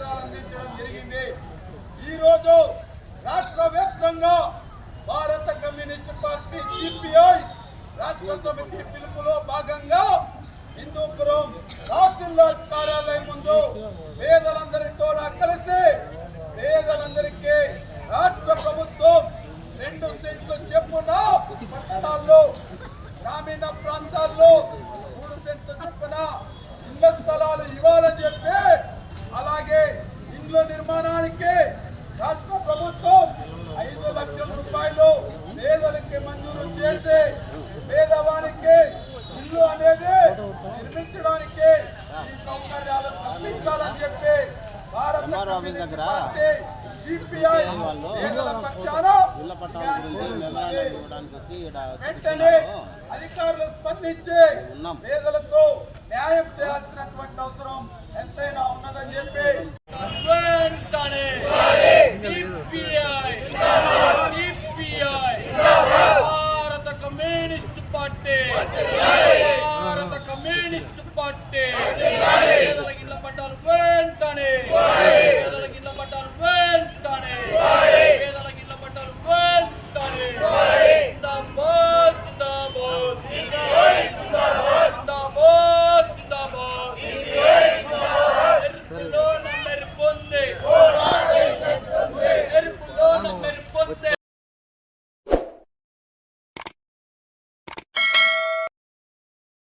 పత్రాలు అందించడం జరిగింది. ఈరోజు రాష్ట్ర వ్యాప్తంగా భారత కమ్యూనిస్ట్ పార్టీ సిపిఐ రాష్ట్ర సమితి పిలుపులో భాగంగా హిందూపురం తహసీల్దార్ కార్యాలయం ముందు పేదలందరితో కలిసి పేదలందరికీ రాష్ట్ర ప్రభుత్వం రెండు సెంట్లు చెప్పున పట్టణాల్లో గ్రామీణ ప్రాంతాల్లో నిర్మించడానికి ఈ సౌకర్యాలు కల్పించాలని చెప్పి భారత దగ్గర సిపిఐ వెంటనే. అధికారులు స్పందించి. పేదలకు న్యాయం చేయాల్సినటువంటి అవసరం